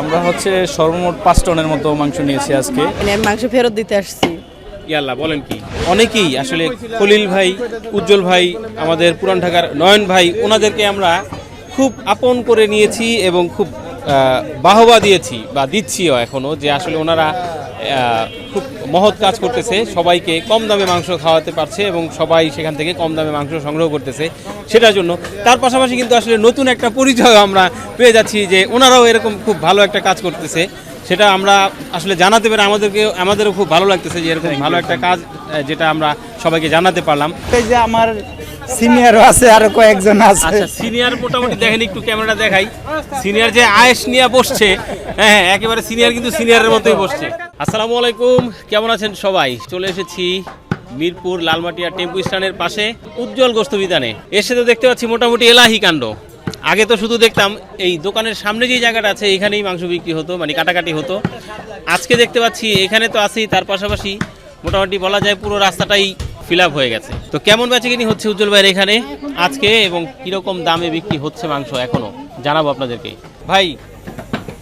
আমরা হচ্ছে সর্বমোট পাঁচ টনের মতো মাংস নিয়েছি আজকে। মানে আমি মাংস ফেরত দিতে আসছি। ইয়াল্লা বলেন কি? অনেকেই আসলে খলিল ভাই উজ্জ্বল ভাই আমাদের পুরান ঢাকার নয়ন ভাই ওনাদেরকে আমরা খুব আপন করে নিয়েছি এবং খুব বাহবা দিয়েছি বা দিচ্ছিও এখনও যে আসলে ওনারা খুব মহৎ কাজ করতেছে। সবাইকে কম দামে মাংস খাওয়াতে পারছে এবং সবাই সেখান থেকে কম দামে মাংস সংগ্রহ করতেছে সেটার জন্য। তার পাশাপাশি কিন্তু আসলে নতুন একটা পরিচয় আমরা পেয়ে যাচ্ছি যে ওনারাও এরকম খুব ভালো একটা কাজ করতেছে। সেটা আমরা আসলে জানাতে পেরে আমাদেরকে আমাদেরও খুব ভালো লাগতেছে যে এরকম ভালো একটা কাজ যেটা আমরা সবাইকে জানাতে পারলাম। এই যে আমার সিনিয়রও আছে, আরও কয়েকজন আছে। আচ্ছা সিনিয়র মোটামুটি দেখেন, একটু ক্যামেরাটা দেখাই। সিনিয়র যে আয়েস নিয়ে বসছে হ্যাঁ একেবারে সিনিয়র কিন্তু সিনিয়রের মতোই বসছে। আসসালামু আলাইকুম, কেমন আছেন সবাই? চলে এসেছি মিরপুর লালমাটিয়া টেম্পু স্ট্যান্ডের পাশে উজ্জ্বল গোস্ত বিতানে। এসে তো দেখতে পাচ্ছি মোটামুটি এলাহি কাণ্ড। আগে তো শুধু দেখতাম, এই দোকানের সামনে যে জায়গাটা আছে, এখানেই মাংস বিক্রি হতো মানে কাটাকাটি হতো। আজকে দেখতে পাচ্ছি, এখানে তো আছেই, তার পাশাপাশি মোটামুটি বলা যায় পুরো রাস্তাটাই ফিল আপ হয়ে গেছে। তো কেমন বেচাকিনি হচ্ছে উজ্জ্বল ভাইয়ের এখানে আজকে এবং কীরকম দামে বিক্রি হচ্ছে মাংস এখনও? জানাব আপনাদেরকে। ভাই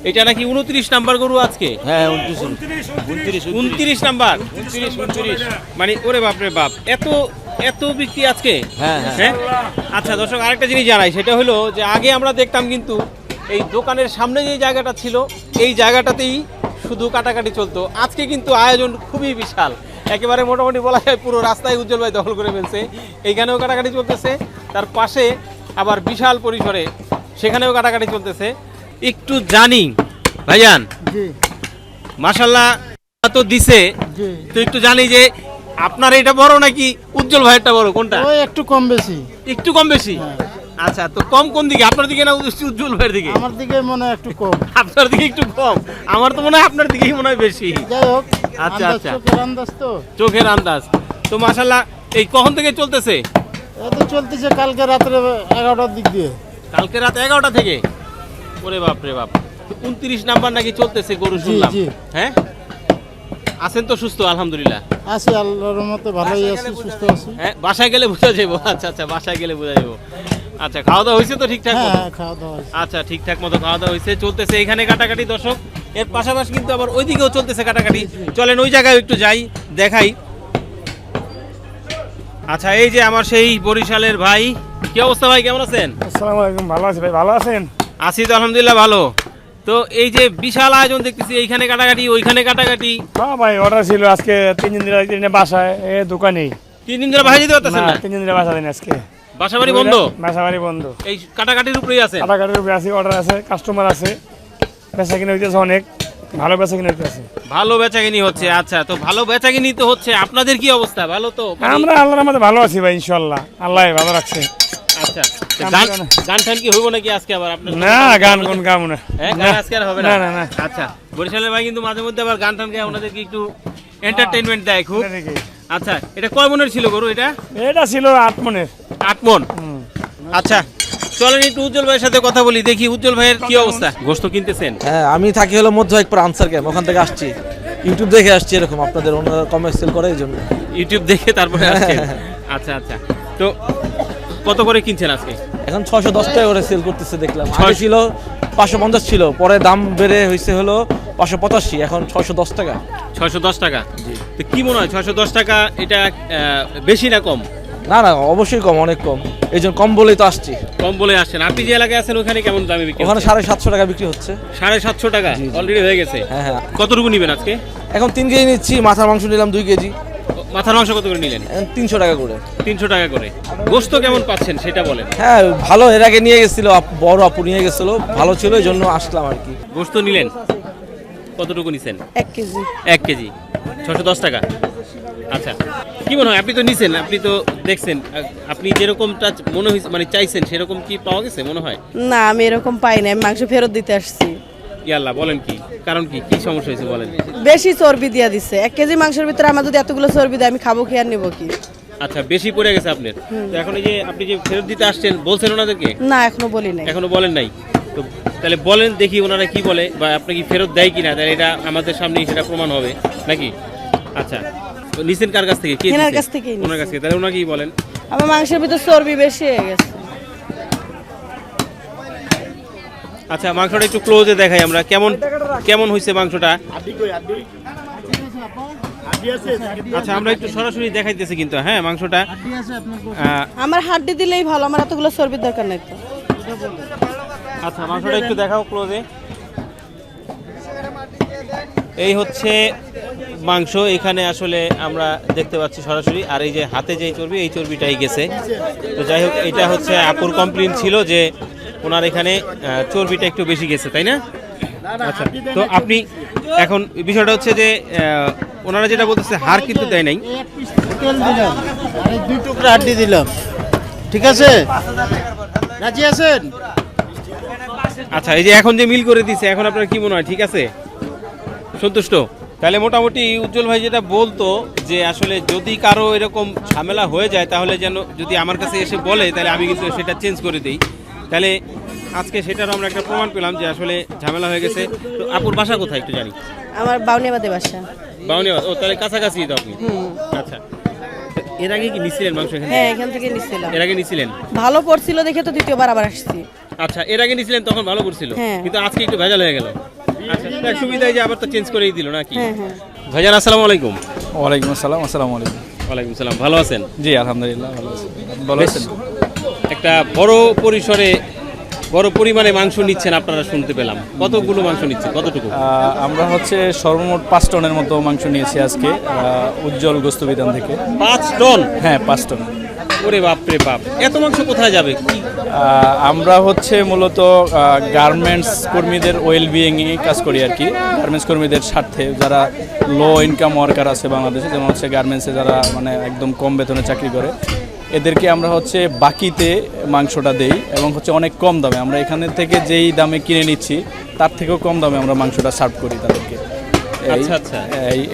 এটা নাকি উনত্রিশ নাম্বার গরু আজকে? হ্যাঁ উনত্রিশ উনত্রিশ নাম্বার। উনত্রিশ উনত্রিশ। মানে ওরে বাপ রে বাপ এত এত বিক্রি আজকে? হ্যাঁ, হ্যাঁ। হ্যাঁ? আচ্ছা দর্শক আরেকটা জিনিস জানাই সেটা হলো যে আগে আমরা দেখতাম কিন্তু এই দোকানের সামনে যে জায়গাটা ছিল এই জায়গাটাতেই শুধু কাটাকাটি চলতো। আজকে কিন্তু আয়োজন খুবই বিশাল। একেবারে মোটামুটি বলা যায় পুরো রাস্তায় উজ্জ্বল ভাই দখল করে ফেলছে। এইখানেও কাটাকাটি চলতেছে তার পাশে আবার বিশাল পরিসরে সেখানেও কাটাকাটি চলতেছে। একটু জানি ভাইজান। মাশাল্লাহ তো দিছে। তো একটু জানি যে আপনার এটা বড় নাকি উজ্জ্বল ভাইয়েরটা বড়? কোনটা? একটু কম বেশি। একটু কম বেশি? আচ্ছা তো কম কোন দিকে? আপনার দিকে না উজ্জ- উজ্জ্বল ভাইয়ের দিকে? আমার দিকে মনে হয় একটু কম। আপনার দিকে একটু কম। আমার তো মনে হয় আপনার দিকেই মনে হয় বেশি। যাই হোক আচ্ছা, আচ্ছা। চোখের আন্দাজ তো। চোখের আন্দাজ। তো মাশাল্লাহ এই কখন থেকে চলতেছে? তো চলতেছে কালকে রাত্রে এগারোটার দিক দিয়ে। কালকে রাত এগারোটা থেকে? ওরে বাপ রে বাপ। উনত্রিশ নাম্বার নাকি চলতেছে গরু শুনলাম। হ্যাঁ? আছেন তো সুস্থ আলহামদুলিল্লাহ। আছি আল্লাহর মতো ভালোই আছি সুস্থ আছি। হ্যাঁ বাসায় গেলে বোঝা যাব। আচ্ছা আচ্ছা বাসায় গেলে বোঝা যাব। আচ্ছা খাওয়া দাওয়া হয়েছে তো ঠিকঠাক হ্যাঁ মতো? হ্যাঁ, খাওয়া দাওয়া। আচ্ছা ঠিকঠাক মতো খাওয়া দাওয়া হয়েছে। চলতেছে এখানে কাটাকাটি দর্শক। এর পাশাপাশি কিন্তু আবার ওইদিকেও চলতেছে কাটাকাটি। চলেন ওই জায়গায় একটু যাই দেখাই। আচ্ছা এই যে আমার সেই বরিশালের ভাই। কি অবস্থা ভাই কেমন আছেন? আসসালামু আলাইকুম ভালো আছি ভাই ভালো আছেন? আছি তো আলহামদুলিল্লাহ ভালো। তো এই যে বিশাল আয়োজন দেখতেছি এইখানে কাটাকাটি ওইখানে কাটাকাটি। হ্যাঁ ভাই অর্ডার ছিল আজকে তিন দিন ধরে বাসায় এ দোকানেই। তিন দিন ধরে বাসায় যেতে পারতেছেন না না? তিন দিন ধরে বাসা দিন আজকে। বাসা বাড়ি বন্ধ? বাসা বাড়ি বন্ধ। এই কাটাকাটির উপরেই আছে? কাটাকাটির উপরে আছে অর্ডার আছে কাস্টমার আছে। বেচা কিনে হইতেছে অনেক ভালো বেচা কিনে হইতেছে। ভালো বেচাকিনি হচ্ছে আচ্ছা তো ভালো বেচাকিনি তো হচ্ছে আপনাদের কি অবস্থা? ভালো তো? মানে- আমরা আল্লাহর মধ্যে ভালো আছি ভাই ইনশাল্লাহ আল্লাহ ভালো রাখছে। আচ্ছা গান গান টান কি হইব নাকি আজকে আবার আপনার না গান কোন গাম না। হ্যাঁ গান আজকে আর হবে না? না, না। আচ্ছা বরিশালের ভাই কিন্তু মাঝে মধ্যে আবার গান টান গায়ে ওনাদেরকে একটু এন্টারটেইনমেন্ট দেয় খুব। আচ্ছা এটা কয় মনের ছিল গরু এটা? এটা ছিল আট মনের। আট মন আচ্ছা চলেন একটু উজ্জ্বল ভাইয়ের সাথে কথা বলি দেখি উজ্জ্বল ভাইয়ের কি অবস্থা। গোস্ত কিনতেছেন? হ্যাঁ আমি থাকি হলো মধ্য একবার আনসার ক্যাম্প ওখান থেকে আসছি। ইউটিউব দেখে আসছি এরকম আপনাদের ওনারা কমার্শিয়াল করে এই জন্য। ইউটিউব দেখে তারপরে আসছেন? আচ্ছা আচ্ছা। তো কত করে কিনছেন আজকে? এখন ছশো দশ টাকা করে সেল করতেছে দেখলাম। আগে ছয়শো- ছিল পাঁচশো পঞ্চাশ ছিল পরে দাম বেড়ে হয়েছে হলো পাঁচশো পঁচাশি এখন ছয়শো দশ টাকা। ছয়শো দশ টাকা? তো কি মনে হয় ছয়শো দশ টাকা এটা বেশি না কম? না না অবশ্যই কম অনেক কম। এই জন্য কম বলেই তো আসছি। কম বলে আসছেন। আপনি যে এলাকায় আছেন ওখানে কেমন দামে বিক্রি ওখানে সাড়ে সাতশো টাকা বিক্রি হচ্ছে। সাড়ে সাতশো টাকা অলরেডি হয়ে গেছে। হ্যাঁ হ্যাঁ। কতটুকু নেবেন আজকে? এখন তিন কেজি নিচ্ছি মাথার মাংস নিলাম দুই কেজি। মাথার মাংস কত করে নিলেন? তিনশো টাকা করে। তিনশো টাকা করে। গোস্ত কেমন পাচ্ছেন সেটা বলেন। হ্যাঁ ভালো এর আগে নিয়ে গেছিল আপ- বড় আপু নিয়ে গেছিল ভালো ছিল এই জন্য আসলাম আর কি। গোস্ত নিলেন? কতটুকু নিছেন? এক কেজি। এক কেজি। ছশো দশ টাকা। আচ্ছা। কি মনে হয় আপনি তো নিছেন আপনি তো দেখছেন আপনি যেরকমটা মনে হয়েছে মানে চাইছেন সেরকম কি পাওয়া গেছে মনে হয়? না আমি এরকম পাই না আমি মাংস ফেরত দিতে আসছি। ইয়াল্লা বলেন কি কারণ কি কি সমস্যা হয়েছে বলেন। বেশি চর্বি দিয়া দিছে এক কেজি মাংসের ভিতরে আমার যদি এতগুলো চর্বি দেয় আমি খাব কি আর নেব কি? আচ্ছা বেশি পড়ে গেছে আপনার? তো এখন এই যে আপনি যে ফেরত দিতে আসছেন বলছেন ওনাদেরকে? না এখনও বলি নাই। এখনও বলেন নাই। তো তাহলে বলেন দেখি ওনারা কি বলে বা আপনি কি ফেরত দেয় কিনা তাহলে এটা আমাদের সামনেই সেটা প্রমাণ হবে নাকি? আচ্ছা। নিছেন কার কাছ থেকে? কে এনার কাছ নিছি। ওনার কাছ থেকে। তাহলে ওনা কি বলেন। আমার মাংসের ভিতরে চর্বি বেশি হয়ে গেছে। আচ্ছা মাংসটা একটু ক্লোজে দেখাই আমরা। কেমন কেমন হয়েছে মাংসটা? আচ্ছা আমরা একটু সরাসরি দেখাইতেছি কিন্তু হ্যাঁ মাংসটা। আমার হাড্ডি দিলেই ভালো আমার এতগুলো চর্বির দরকার নেই তো। আচ্ছা মাংসটা একটু দেখাও ক্লোজে এই হচ্ছে মাংস এখানে আসলে আমরা দেখতে পাচ্ছি সরাসরি আর এই যে হাতে যে চর্বি এই চর্বিটাই গেছে। তো যাই হোক এটা হচ্ছে আপুর কমপ্লেন ছিল যে ওনার এখানে চর্বিটা একটু বেশি গেছে তাই না? আচ্ছা তো আপনি এখন বিষয়টা হচ্ছে যে ওনারা যেটা বলতেছে হার কিন্তু দেয় নাই। দুই টুকরা হাড্ডি দিলাম ঠিক আছে? রাজি আছেন? আচ্ছা এই যে এখন যে মিল করে দিছে এখন আপনার কি মনে হয় ঠিক আছে? সন্তুষ্ট? তাহলে মোটামুটি উজ্জ্বল ভাই যেটা বলতো যে আসলে যদি কারও এরকম ঝামেলা হয়ে যায় তাহলে যেন যদি আমার কাছে এসে বলে তাহলে আমি কিন্তু সেটা চেঞ্জ করে দিই। তাহলে আজকে সেটারও আমরা একটা প্রমাণ পেলাম যে আসলে ঝামেলা হয়ে গেছে। তো আপুর বাসা কোথায় একটু জানি? আমার বাউনিয়াবাদে বাসা। বাউনিয়া ও তাহলে কাছাকাছি তো আপনি? আচ্ছা। এর আগে কি নিছিলেন মাংস এখানে হ্যাঁ এখান থেকে নিচ্ছিলাম এর আগে নিছিলেন? ভালো পড়ছিল দেখে তো দ্বিতীয়বার আবার আসছি। আচ্ছা এর আগে নিছিলেন তখন ভালো করছিল? হ্যাঁ। কিন্তু আজকে একটু ভেজাল হয়ে গেল। আচ্ছা দেখ, যে আবার তো চেঞ্জ করেই দিল নাকি? হ্যাঁ হ্যাঁ। ভাইজান আসসালামু আলাইকুম। ওয়ালাইকুম আসসালাম আসসালামু আলাইকুম। ওয়ালাইকুম সালাম ভালো আছেন? জি আলহামদুলিল্লাহ ভালো আছি। ভালো আছেন? একটা বড় পরিসরে বড় পরিমাণে মাংস নিচ্ছেন আপনারা শুনতে পেলাম। কতগুলো মাংস নিচ্ছেন? কতটুকু? আহ, আমরা হচ্ছে সর্বমোট পাঁচ টনের মতো মাংস নিয়েছি আজকে আহ, উজ্জ্বল গোস্ত বিধান থেকে। পাঁচ টন? হ্যাঁ পাঁচ টন। ওরে বাপ রে বাপ। এত মাংস কোথায় যাবে? আমরা হচ্ছে মূলত গার্মেন্টস কর্মীদের ওয়েল বিইংয়ে কাজ করি আর কি। গার্মেন্টস কর্মীদের স্বার্থে যারা লো ইনকাম ওয়ার্কার আছে বাংলাদেশে, যেমন হচ্ছে গার্মেন্টসে যারা মানে একদম কম বেতনে চাকরি করে, এদেরকে আমরা হচ্ছে বাকিতে মাংসটা দেই এবং হচ্ছে অনেক কম দামে। আমরা এখানে থেকে যেই দামে কিনে নিচ্ছি, তার থেকেও কম দামে আমরা মাংসটা সার্ভ করি তাদেরকে। এই- আচ্ছা, আচ্ছা।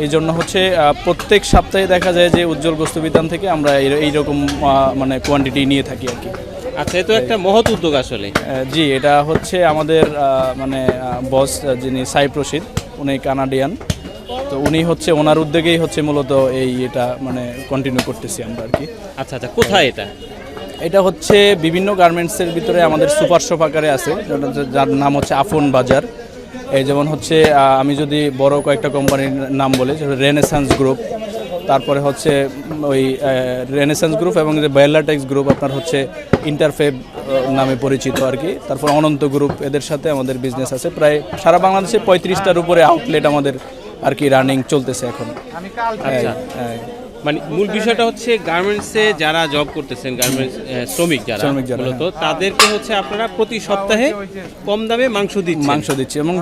এই জন্য হচ্ছে প্রত্যেক সপ্তাহে দেখা যায় যে উজ্জ্বল গোস্ত বিধান থেকে আমরা এই- এইরকম মানে কোয়ান্টিটি নিয়ে থাকি আর কি। আচ্ছা এ তো একটা মহৎ উদ্যোগ আসলে। জি এটা হচ্ছে আমাদের মানে বস যিনি সাইফ রশিদ উনি কানাডিয়ান। তো উনি হচ্ছে ওনার উদ্যোগেই হচ্ছে মূলত এই এটা মানে কন্টিনিউ করতেছি আমরা আর কি। আচ্ছা আচ্ছা কোথায় এটা? এটা হচ্ছে বিভিন্ন গার্মেন্টসের ভিতরে আমাদের সুপার শপ আকারে আছে যার নাম হচ্ছে আফন বাজার। এই যেমন হচ্ছে আমি যদি বড় কয়েকটা কোম্পানির নাম বলি রেনেসান্স গ্রুপ তারপরে হচ্ছে ওই রেনেসান্স গ্রুপ এবং যে বায়োলাটেক্স গ্রুপ আপনার হচ্ছে ইন্টারফেব নামে পরিচিত আর কি। তারপর অনন্ত গ্রুপ এদের সাথে আমাদের বিজনেস আছে। প্রায় সারা বাংলাদেশে পঁয়ত্রিশটার উপরে আউটলেট আমাদের আর কি রানিং চলতেছে এখন। হ্যাঁ, মানে মূল বিষয়টা হচ্ছে গার্মেন্টসে যারা জব করতেছেন গার্মেন্টস শ্রমিক যারা মূলত তাদেরকে হচ্ছে আপনারা প্রতি সপ্তাহে কম দামে মাংস দিচ্ছেন। মাংস দিচ্ছি এবং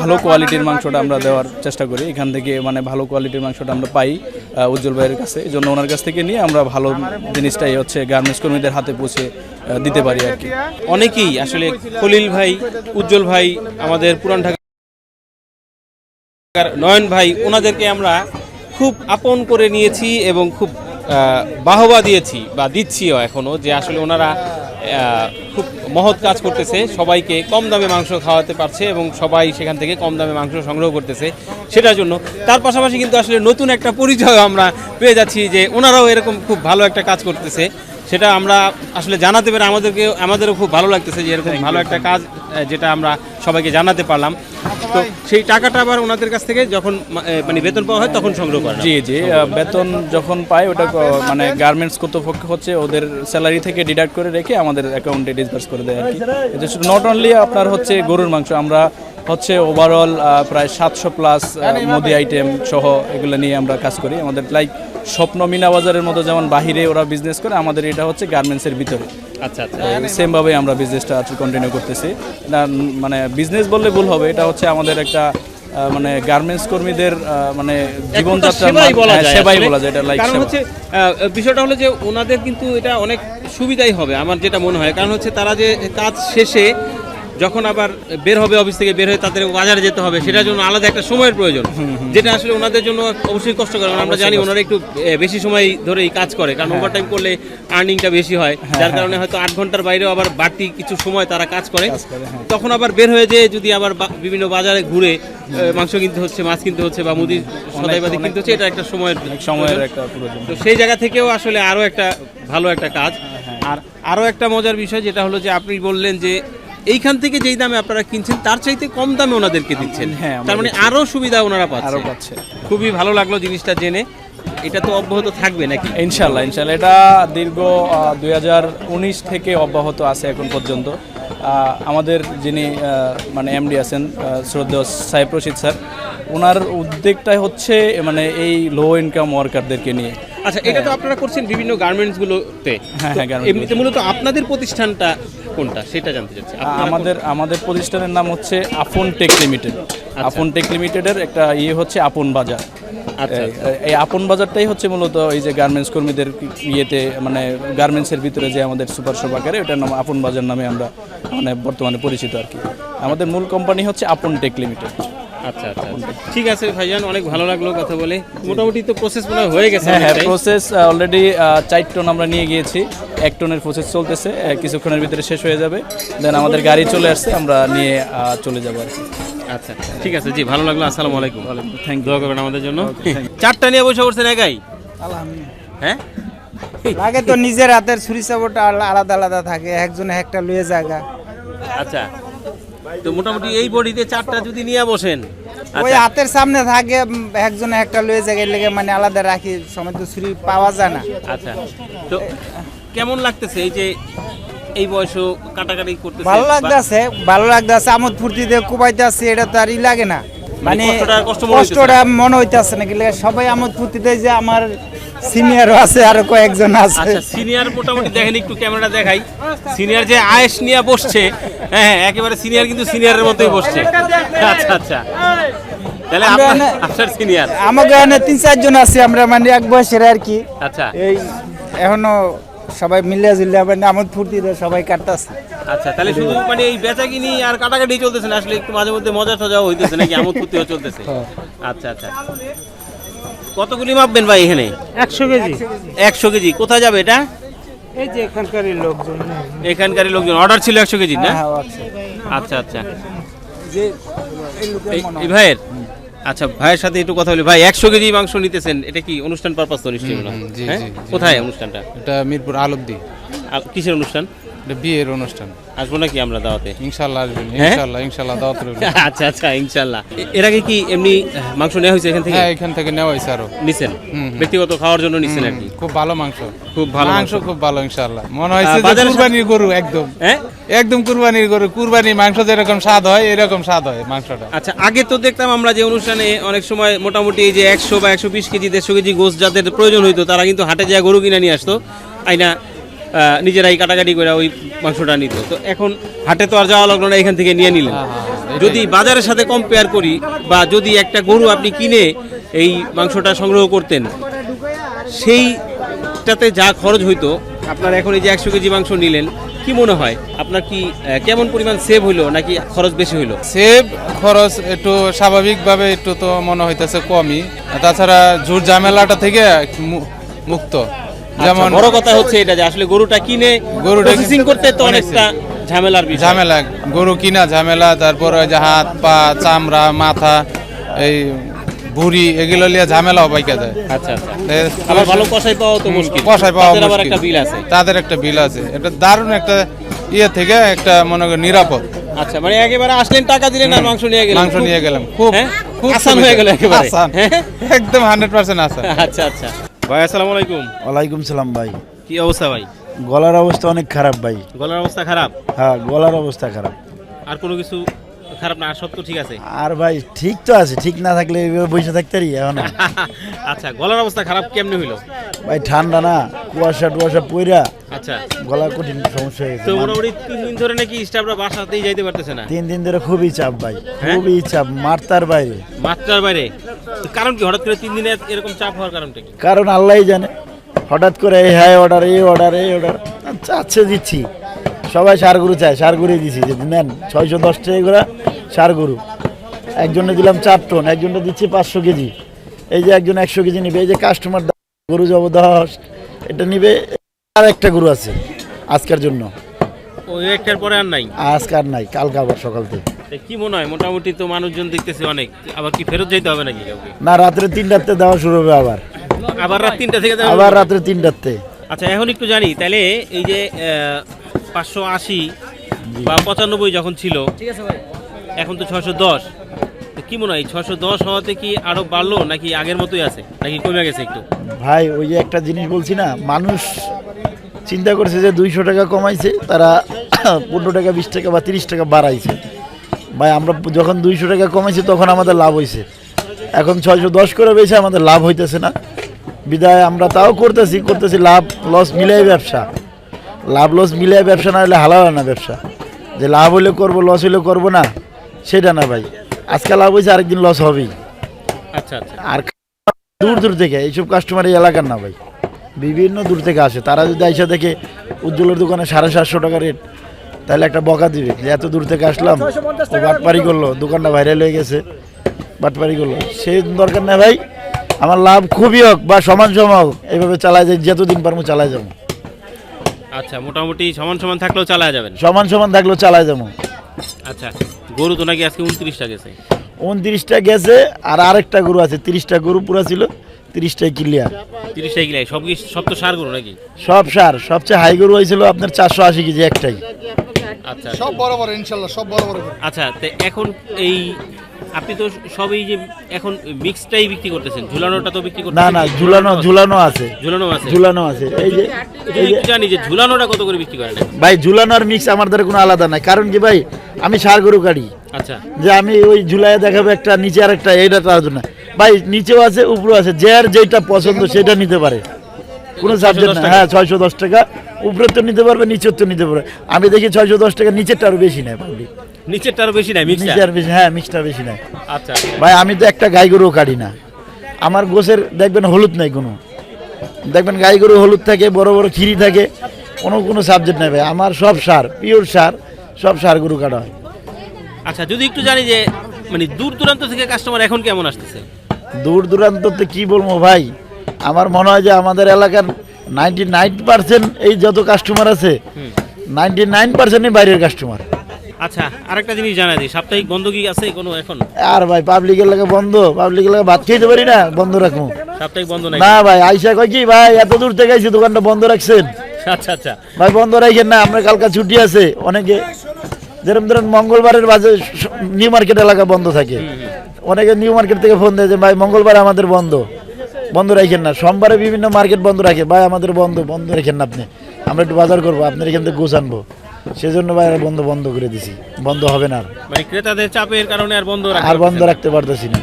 ভালো কোয়ালিটির মাংসটা আমরা দেওয়ার চেষ্টা করি। এখান থেকে মানে ভালো কোয়ালিটির মাংসটা আমরা পাই উজ্জ্বল ভাইয়ের কাছে। এই জন্য ওনার কাছ থেকে নিয়ে আমরা ভালো জিনিসটাই হচ্ছে গার্মেন্টস কর্মীদের হাতে পৌঁছে দিতে পারি আর কি। অনেকেই আসলে খলিল ভাই উজ্জ্বল ভাই আমাদের পুরান ঢাকার নয়ন ভাই ওনাদেরকে আমরা খুব আপন করে নিয়েছি এবং খুব বাহবা দিয়েছি বা দিচ্ছিও এখনও যে আসলে ওনারা খুব মহৎ কাজ করতেছে। সবাইকে কম দামে মাংস খাওয়াতে পারছে এবং সবাই সেখান থেকে কম দামে মাংস সংগ্রহ করতেছে সেটার জন্য। তার পাশাপাশি কিন্তু আসলে নতুন একটা পরিচয় আমরা পেয়ে যাচ্ছি যে ওনারাও এরকম খুব ভালো একটা কাজ করতেছে। সেটা আমরা আসলে জানাতে পেরে আমাদেরকে আমাদেরও খুব ভালো লাগতেছে যে এরকম ভালো একটা কাজ যেটা আমরা সবাইকে জানাতে পারলাম। তো সেই টাকাটা আবার ওনাদের কাছ থেকে যখন মানে বেতন পাওয়া হয় তখন সংগ্রহ করা জি জি বেতন যখন পাই ওটা মানে গার্মেন্টস কর্তৃপক্ষ হচ্ছে ওদের স্যালারি থেকে ডিডাক্ট করে রেখে আমাদের অ্যাকাউন্টে ডিসবার্স করে দেয় আর কি। শুধু নট অনলি আপনার হচ্ছে গরুর মাংস আমরা হচ্ছে ওভারঅল প্রায় সাতশো প্লাস মুদি আইটেম সহ এগুলো নিয়ে আমরা কাজ করি। আমাদের লাইক স্বপ্ন মিনা বাজারের মতো যেমন বাহিরে ওরা বিজনেস করে আমাদের এটা হচ্ছে গার্মেন্টসের ভিতরে। আচ্ছা আচ্ছা। সেমভাবে আমরা বিজনেসটা কন্টিনিউ করতেছি। মানে বিজনেস বললে ভুল হবে। এটা হচ্ছে আমাদের একটা মানে গার্মেন্টস কর্মীদের মানে জীবনযাত্রা সেবাই বলা হ্যাঁ, যায়। বলা যায় এটা লাইক কারণ হচ্ছে বিষয়টা হলো যে ওনাদের কিন্তু এটা অনেক সুবিধাই হবে আমার যেটা মনে হয়। কারণ হচ্ছে তারা যে কাজ শেষে যখন আবার বের হবে অফিস থেকে বের হয়ে তাদের বাজারে যেতে হবে সেটার জন্য আলাদা একটা সময়ের প্রয়োজন। যেটা আসলে ওনাদের জন্য অবশ্যই কষ্টকর কারণ আমরা জানি ওনারা একটু বেশি সময় ধরে এই কাজ করে কারণ ওভার টাইম করলে আর্নিংটা বেশি হয়। যার কারণে হয়তো আট ঘণ্টার বাইরেও আবার বাড়তি কিছু সময় তারা কাজ করে। তখন আবার বের হয়ে যেয়ে যদি আবার বিভিন্ন বাজারে ঘুরে মাংস কিনতে হচ্ছে মাছ কিনতে হচ্ছে বা মুদি সদাইবাদি কিনতে হচ্ছে এটা একটা সময়ের সময়ের একটা প্রয়োজন। তো সেই জায়গা থেকেও আসলে আরও একটা ভালো একটা কাজ। আর আরও একটা মজার বিষয় যেটা হলো যে আপনি বললেন যে এইখান থেকে যেই দামে আপনারা কিনছেন তার চাইতে কম দামে ওনাদেরকে দিচ্ছেন। হ্যাঁ, তার মানে। আরও সুবিধা ওনারা আরও পাচ্ছে পাচ্ছে খুবই ভালো লাগল জিনিসটা জেনে। এটা তো অব্যাহত থাকবে নাকি? ইনশাল্লাহ ইনশাল্লাহ এটা দীর্ঘ দু হাজার উনিশ থেকে অব্যাহত আছে এখন পর্যন্ত। আহ, আমাদের যিনি আহ, মানে এমডি আছেন আহ, শ্রদ্ধেয় সাহেব রশিদ স্যার ওনার উদ্যোগটাই হচ্ছে মানে এই লো ইনকাম ওয়ার্কারদেরকে নিয়ে। আচ্ছা এটা তো আপনারা করছেন বিভিন্ন গার্মেন্টস গুলোতে। হ্যাঁ, হ্যাঁ, এমনিতে মূলত আপনাদের প্রতিষ্ঠানটা কোনটা? সেটা জানতে চাচ্ছি। আমাদের আমাদের প্রতিষ্ঠানের নাম হচ্ছে আপন টেক লিমিটেড। আপন টেক লিমিটেডের একটা ইয়ে হচ্ছে আপন বাজার। আচ্ছা, এই- এই আপন বাজারটাই হচ্ছে মূলত এই যে গার্মেন্টস কর্মীদের ইয়েতে মানে গার্মেন্টসের ভিতরে যে আমাদের সুপার শপ আকারে ওটার নাম আপন বাজার নামে আমরা মানে বর্তমানে পরিচিত আর কি। আমাদের মূল কোম্পানি হচ্ছে আপন টেক লিমিটেড। আচ্ছা আচ্ছা আচ্ছা। ঠিক আছে ভাইজান অনেক ভালো লাগল কথা বলে। মোটামুটি তো প্রসেস মনে হয়ে গেছে হ্যাঁ হ্যাঁ প্রসেস অলরেডি চার টন আমরা নিয়ে গিয়েছি। এক টনের প্রসেস চলতেছে কিছুক্ষণের ভিতরে শেষ হয়ে যাবে। দেন আমাদের গাড়ি চলে আসছে আমরা নিয়ে চলে যাব আর কি। আচ্ছা ঠিক আছে জি ভালো লাগল আসসালামু আলাইকুম। থ্যাংক দোয়া করবেন আমাদের জন্য। চারটা নিয়ে বসে পড়ছেন একাই? হ্যাঁ? আগে তো নিজের হাতের ছুরি চাবটা আলাদা আলাদা থাকে একজনে একটা লুয়ে জায়গা। আচ্ছা। তো মোটামুটি এই বডিতে চারটা যদি নিয়ে বসেন ওই আচ্ছা। হাতের সামনে থাকে একজনে একটা লুয়ে জায়গায় লেগে মানে আলাদা রাখি সময় তো ছুরি পাওয়া যায় না। আচ্ছা। তো কেমন লাগতেছে এই যে এই কাটাকাটি করতেছে? ভালো লাগতেছে ভালো লাগতেছে আমোদ ফুর্তিতে কুবাইতে আছে এটা তো আর ই লাগে না। মানে কষ্টটা- মনে হইতেছে না। সবাই আমোদ ফুর্তিতে যে আমার সিনিয়রও আছে আরও কয়েকজন আছে। আচ্ছা সিনিয়র মোটামুটি দেখেন একটু ক্যামেরা দেখাই। সিনিয়র যে আয়েশ নিয়ে বসছে হ্যাঁ হ্যাঁ, একেবারে সিনিয়র কিন্তু সিনিয়রের মতোই বসছে। আচ্ছা আচ্ছা। তাহলে আমরা আপনার সিনিয়র আমাকে এখানে তিন চারজন আছি আমরা মানে এক বয়সের আর কি। আচ্ছা। এই এখনও সবাই মিলে জুলে মানে আমোদ ফুর্তিতে সবাই কাটতেছে। আচ্ছা তাহলে শুধু মানে এই বেচা কিনি আর কাটাকাটি চলতেছে না? আসলে একটু মাঝে মধ্যে মজা টজাও হইতেছে নাকি? আমোদ ফুর্তিও চলতেছে আচ্ছা আচ্ছা। কতগুলি মাপবেন ভাই এখানে? একশো কেজি। একশো কেজি। কোথায় যাবে এটা? এই যে এখানকারই লোকজন। এখানকার লোকজন। অর্ডার ছিল একশো কেজি না? হ্যাঁ, আচ্ছা আচ্ছা। যে এই ভাইয়ের? আচ্ছা ভাইয়ের সাথে একটু কথা বলি। ভাই একশো কেজি মাংস নিতেছেন এটা কি অনুষ্ঠান পারপাস তো নিশ্চয়ই হ্যাঁ? জি, জি। কোথায় অনুষ্ঠানটা? এটা মিরপুর আলবদি আর কিসের অনুষ্ঠান? এটা বিয়ের অনুষ্ঠান। আসব নাকি আমরা দাওয়াতে? ইনশাল্লাহ আসবেন হ্যাঁ? ইনশাল্লাহ ইনশাল্লাহ দাওয়াত রইল আচ্ছা আচ্ছা ইনশাল্লাহ। এর আগে কি এমনি মাংস নেওয়া হয়েছে এখান থেকে? হ্যাঁ এখান থেকে নেওয়া হয়েছে আরও। নিছেন। ব্যক্তিগত খাওয়ার জন্য নিছেন আর কি? খুব ভালো মাংস। খুব ভালো মাংস। খুব ভালো ইনশাল্লাহ। মনে হয়েছে যে কুরবানির গরু একদম। হ্যাঁ? একদম কুরবানির গরু কুরবানির মাংস যেরকম স্বাদ হয় এরকম স্বাদ হয় মাংসটা। আচ্ছা আগে তো দেখতাম আমরা যে অনুষ্ঠানে অনেক সময় মোটামুটি এই যে একশো বা একশো বিশ কেজি দেড়শো কেজি গোস যাদের প্রয়োজন হইতো তারা কিন্তু হাটে যায় গরু কিনে নিয়ে আসতো। আইনা নিজেরাই কাটাকাটি করে ওই মাংসটা নিত। তো এখন হাটে তো আর যাওয়া লাগল না এখান থেকে নিয়ে নিলেন। যদি বাজারের সাথে কম্পেয়ার করি বা যদি একটা গরু আপনি কিনে এই মাংসটা সংগ্রহ করতেন সেইটাতে যা খরচ হইতো আপনার এখন এই যে একশো কেজি মাংস নিলেন কি মনে হয়? আপনার কি কেমন পরিমাণ সেভ হইল নাকি খরচ বেশি হইল? সেভ খরচ একটু স্বাভাবিকভাবে একটু তো মনে হইতেছে কমই। তাছাড়া জোর ঝামেলাটা থেকে মুক্ত। যেমন যেমন বড় কথা হচ্ছে এটা যে আসলে গরুটা কিনে গরুটা প্রসেসিং করতে তো অনেকটা ঝামেলার বিষয়। ঝামেলা গরু কিনা ঝামেলা তারপর যে হাত পা চামড়া মাথা এই ভুড়ি এগুলো লিয়ে ঝামেলাও পাইকা যায়। আচ্ছা আচ্ছা। আবার ভালো কষাই পাওয়া তো মুশকিল। কষাই পাওয়া আবার একটা বিল আছে। তাদের একটা বিল আছে। এটা দারুণ একটা ইয়ে থেকে একটা মনে করেন নিরাপদ। আচ্ছা মানে একেবারে আসলেন টাকা দিলেন আর মাংস নিয়ে গেলেন। মাংস নিয়ে গেলাম। খুব হ্যাঁ? খুব আসান হয়ে গেল একেবারে। আসান। হ্যাঁ? একদম হান্ড্রেড পার্সেন্ট আসান। আচ্ছা আচ্ছা। ভাই আসসালামু আলাইকুম। ওয়ালাইকুম সালাম ভাই। কি অবস্থা ভাই? গলার অবস্থা অনেক খারাপ ভাই। গলার অবস্থা খারাপ? হ্যাঁ গলার অবস্থা খারাপ। আর কোনো কিছু খারাপ না সব তো ঠিক আছে। আর ভাই ঠিক তো আছে ঠিক না থাকলে বসে এখন। আচ্ছা গলার অবস্থা খারাপ কেমনে হইল? ভাই ঠান্ডা না কুয়াশা টুয়াশা পইরা আচ্ছা। গলা কঠিন সমস্যা হয়ে তো মোটামুটি তিন দিন ধরে নাকি স্টাফরা বাসাতেই যাইতে পারতেছে না? তিন দিন ধরে খুবই চাপ ভাই হ্যাঁ? খুবই চাপ মারতার বাইরে। মাত্রার বাইরে? তো কারণ কি হঠাৎ করে তিন দিনে এরকম চাপ হওয়ার কারণটা কি? কারণ আল্লাহই জানে হঠাৎ করে এই হ্যাঁ অর্ডার এই অর্ডার এই অর্ডার চাচ্ছে দিচ্ছি। সবাই সার গরু চায় সার গরুই দিছি যে নেন ছয়শো দশ টাকা করে সার গরু। একজনে দিলাম চার টন একজনটা দিচ্ছি পাঁচশো কেজি। এই যে একজন একশো কেজি নিবে এই যে কাস্টমার গরু যাব দশ এটা নিবে আর একটা গরু আছে আজকের জন্য। ওই একটার পরে আর নাই? আজকে আর নাই কালকে আবার সকাল থেকে। কি মনে হয় মোটামুটি তো মানুষজন দেখতেছে অনেক আবার কি ফেরত যেতে হবে নাকি কাউকে? না রাত্রে তিনটাতে দেওয়া শুরু হবে আবার। আবার রাত তিনটা থেকে আবার রাত্রে তিনটাতে। আচ্ছা এখন একটু জানি তাহলে এই যে পাঁচশো আশি বা পঁচানব্বই যখন ছিল এখন তো ছশো দশ। কি মনে হয় ছশো দশ হওয়াতে কি আরও বাড়লো নাকি আগের মতোই আছে নাকি কমে গেছে একটু? ভাই ওই যে একটা জিনিস বলছি না মানুষ চিন্তা করছে যে দুইশো টাকা কমাইছে তারা পনেরো টাকা বিশ টাকা বা তিরিশ টাকা বাড়াইছে। ভাই আমরা যখন দুইশো টাকা কমাইছি তখন আমাদের লাভ হয়েছে এখন ছয়শো দশ করে বেশি আমাদের লাভ হইতেছে না। বিদায় আমরা তাও করতেছি করতেছি লাভ লস মিলাই ব্যবসা। লাভ লস মিলে ব্যবসা না হলে হালাল না ব্যবসা। যে লাভ হলে করব লস হলে করব না সেটা না ভাই। আজকে লাভ হয়েছে আরেকদিন লস হবেই। আচ্ছা আচ্ছা। আর দূর দূর থেকে এইসব কাস্টমার এই এলাকার না ভাই। বিভিন্ন দূর থেকে আসে। তারা যদি আইসা দেখে উজ্জ্বলের দোকানে সাড়ে সাতশো টাকা রেট তাহলে একটা বকা দিবে যে এত দূর থেকে আসলাম ও বাটপারি করল দোকানটা ভাইরাল হয়ে গেছে বাটপারি করল। সেই দরকার নেই ভাই। আমার লাভ খুবই হোক বা সমান সমান হোক এইভাবে চালাই যায় যতদিন পারব চালাই যাব। আচ্ছা মোটামুটি সমান সমান থাকলেও চালা যাবেন? সমান সমান থাকলেও চালাই যাব। আচ্ছা গরু তো নাকি আজকে উনত্রিশটা গেছে? উনত্রিশটা গেছে আর আরেকটা গরু আছে তিরিশটা গরু পুরা ছিল তিরিশটাই ক্লিয়ার। তিরিশটা গিলাই সব কি সব তো সার গরু নাকি? সব সার সবচেয়ে হাই গরু হয়েছিল আপনার চারশো আশি কেজি একটাই। আচ্ছা। সব বড় বড় ইনশাল্লাহ সব বড় বড় আচ্ছা তো এখন এই আপনি তো সবই যে এখন মিক্সটাই বিক্রি করতেছেন ঝুলানোটা তো বিক্রি করতেছেন না না ঝুলানো ঝুলানো আছে? ঝুলানো আছে। ঝুলানো আছে? এই যে এই যে জানি যে ঝুলানোটা কত করে বিক্রি করেন ভাই ঝুলানো আর মিক্স আমার দ্বারা কোনো আলাদা নাই। কারণ কি ভাই আমি সার গরু কাটি। আচ্ছা। যে আমি ওই ঝুলাইয়া দেখাবো একটা নিচে আর একটা এইটা তার জন্য। ভাই নিচেও আছে উপরেও আছে। যে আর যেটা পছন্দ সেটা নিতে পারে। কোনো সাবজেক্ট না হ্যাঁ ছয়শো দশ টাকা। উপরের তো নিতে পারবে নিচের তো নিতে পারবে। আমি দেখি ছয়শো দশ টাকা নিচেরটা আরও বেশি নেয় পাবলিক নিচেরটা আরও বেশি নাই আর বেশি হ্যাঁ মিক্সটা বেশি নেয় আচ্ছা। ভাই আমি তো একটা গাই গরুও কাটি না। আমার গোছের দেখবেন হলুদ নাই কোনো। দেখবেন গাই গরু হলুদ থাকে বড় বড় খিরি থাকে কোনো কোনো সাবজেক্ট নাই ভাই। আমার সব সার পিওর সার সব সার গরু কাটা হয়। আচ্ছা যদি একটু জানি যে মানে দূর দূরান্ত থেকে কাস্টমার এখন কেমন আসতেছে? দূর দূরান্ততে কি বলব ভাই? আমার মনে হয় যে আমাদের এলাকার নাইনটি নাইন পার্সেন্ট এই যত কাস্টমার আছে নাইনটি নাইন পার্সেন্টই বাইরের কাস্টমার আচ্ছা আরেকটা জিনিস জানা দিই। সাপ্তাহিক বন্ধ কি আছে কোনো এখন? আর ভাই এলাকা বন্ধ। এলাকা ভাত খেতে পারি না বন্ধ রাখব। সাপ্তাহিক বন্ধ নাই না ভাই আইসা কয় কি ভাই এত দূর থেকে আইসি দোকানটা বন্ধ রাখছেন? আচ্ছা আচ্ছা। ভাই বন্ধ রাখেন না আমরা কালকা ছুটি আছে অনেকে যেরকম ধরেন মঙ্গলবারের বাজে নিউ মার্কেট এলাকা বন্ধ থাকে। অনেকে নিউ মার্কেট থেকে ফোন দেয় যে ভাই মঙ্গলবার আমাদের বন্ধ। বন্ধ রাখেন না। সোমবারে বিভিন্ন মার্কেট বন্ধ রাখে। ভাই আমাদের বন্ধ বন্ধ রাখেন না আপনি। আমরা একটু বাজার করব আপনার এখান থেকে গোছ আনব। সেজন্য ভাই আর বন্ধ বন্ধ করে দিছি। বন্ধ হবে না আর। মানে ক্রেতাদের চাপের কারণে আর বন্ধ রাখা আর বন্ধ রাখতে পারতেছি না।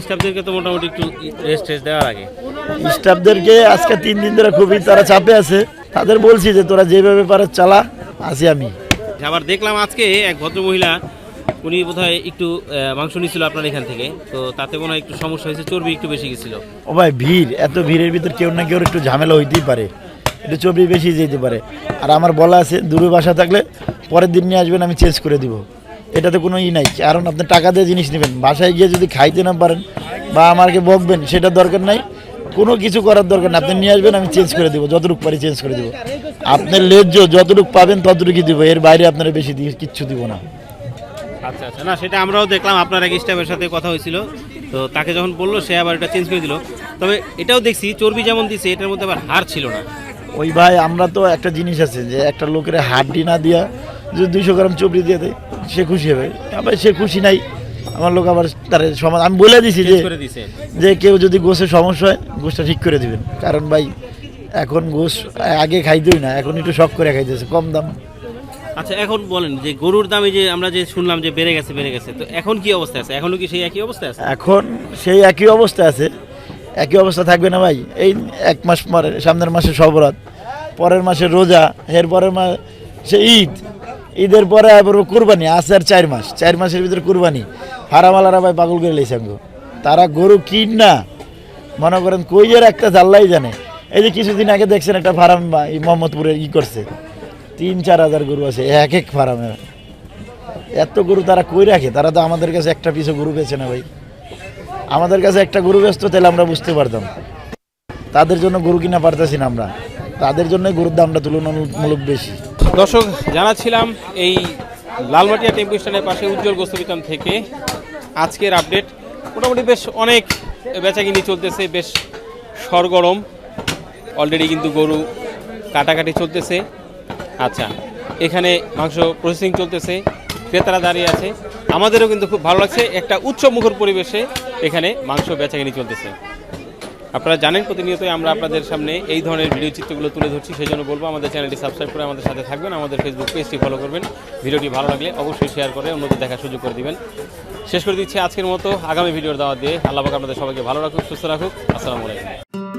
স্টাফদেরকে তো মোটামুটি একটু রেস্ট টেস্ট দেওয়ার আগে। স্টাফদেরকে আজকে তিন দিন ধরে খুবই তারা চাপে আছে। তাদের বলছি যে তোরা যেভাবে পারে চালা আছি আমি। আবার দেখলাম আজকে এক ভদ্র মহিলা উনি বোধহয় একটু আহ, মাংস নিছিল আপনার এখান থেকে। তো তাতে মনে হয় একটু সমস্যা হয়েছে চর্বি একটু বেশি গেছিল। ও ভাই ভিড়। এত ভিড়ের ভিতর কেউ না কেউ একটু ঝামেলা হইতেই পারে। একটু চর্বি বেশি যেতে পারে। আর আমার বলা আছে, দূরে বাসা থাকলে পরের দিন নিয়ে আসবেন, আমি চেঞ্জ করে দিব। এটাতে কোনো ই নাই। কারণ আপনি টাকা দিয়ে জিনিস নেবেন। বাসায় গিয়ে যদি খাইতে না পারেন বা আমাকে বকবেন, সেটা দরকার নাই। কোনো কিছু করার দরকার নেই। আপনি নিয়ে আসবেন, আমি চেঞ্জ করে দেবো। যতটুকু পারি চেঞ্জ করে দেবো। আপনার লেজ্জ, যতটুকু পাবেন, ততটুকুই দিব। এর বাইরে আপনারা বেশি দিয়ে কিচ্ছু দিব না। আচ্ছা আচ্ছা। না, সেটা আমরাও দেখলাম। আপনার এক স্টাফের সাথে কথা হয়েছিল। তো তাকে যখন বলল, সে আবার এটা চেঞ্জ করে দিল। তবে এটাও দেখছি, চর্বি যেমন দিছে, এটার মধ্যে আবার হার ছিল না। ওই ভাই আমরা তো একটা জিনিস আছে যে একটা লোকের হাড্ডি না দিয়া যদি দুইশো গ্রাম চবড়ি দিয়ে দেয় সে খুশি হবে। আবার সে খুশি নাই আমার লোক আবার তার সমাজ আমি বলে দিছি যে যে কেউ যদি গোসে সমস্যা হয় গোসটা ঠিক করে দিবেন। কারণ ভাই এখন গোস আগে খাইতেই না এখন একটু শখ করে খাইতেছে কম দাম। আচ্ছা এখন বলেন যে গরুর দামে যে আমরা যে শুনলাম যে বেড়ে গেছে বেড়ে গেছে তো এখন কি অবস্থা আছে? এখনও কি সেই একই অবস্থা আছে? এখন সেই একই অবস্থা আছে। একই অবস্থা থাকবে না ভাই? এই এক মাস পরে, সামনের মাসে সবরাত, পরের মাসে রোজা এর পরের মাস সে ঈদ। ঈদের পরে আবার কুরবানি, আছে আর চার মাস, চার মাসের ভিতরে কুরবানি। হারামালারা ভাই পাগল করে লেছে আঙ্গো। তারা গরু কিন না। মনে করেন কই এর একটা জাল্লাই জানে। এই যে কিছুদিন আগে দেখছেন একটা ফার্ম এই মোহাম্মদপুরে ই করছে। তিন, চার হাজার গরু আছে, এক এক ফার্মে। এত গরু তারা কই রাখে? তারা তো আমাদের কাছে একটা পিছু গরু বেছে না ভাই। আমাদের কাছে একটা গরু ব্যস্ত, তাহলে আমরা বুঝতে পারতাম। তাদের জন্য গরু কিনা পারতেছি না আমরা। তাদের জন্য গরুর দামটা তুলনামূলক বেশি। দর্শক, জানাচ্ছিলাম এই লালমাটিয়া টেম্পু স্ট্যান্ডের পাশে উজ্জ্বল গোস্তবিতান থেকে আজকের আপডেট। মোটামুটি বেশ অনেক বেচাকিনি চলতেছে, বেশ সরগরম। অলরেডি কিন্তু গরু কাটাকাটি চলতেছে। আচ্ছা এখানে মাংস প্রসেসিং চলতেছে। ক্রেতারা দাঁড়িয়ে আছে। আমাদেরও কিন্তু খুব ভালো লাগছে। একটা উৎসব মুখর পরিবেশে এখানে মাংস বেচাকেনি চলতেছে। আপনারা জানেন প্রতিনিয়তই আমরা আপনাদের সামনে এই ধরনের ভিডিও চিত্রগুলো তুলে ধরছি সেই জন্য বলব আমাদের চ্যানেলটি সাবস্ক্রাইব করে আমাদের সাথে থাকবেন, আমাদের ফেসবুক পেজটি ফলো করবেন। ভিডিওটি ভালো লাগলে অবশ্যই শেয়ার করে অন্যদের দেখার সুযোগ করে দিবেন। শেষ করে দিচ্ছি আজকের মতো আগামী ভিডিওর দাওয়াত দিয়ে। আল্লাহ আপনাদের সবাইকে ভালো রাখুক, সুস্থ রাখুক। আসসালামু আলাইকুম।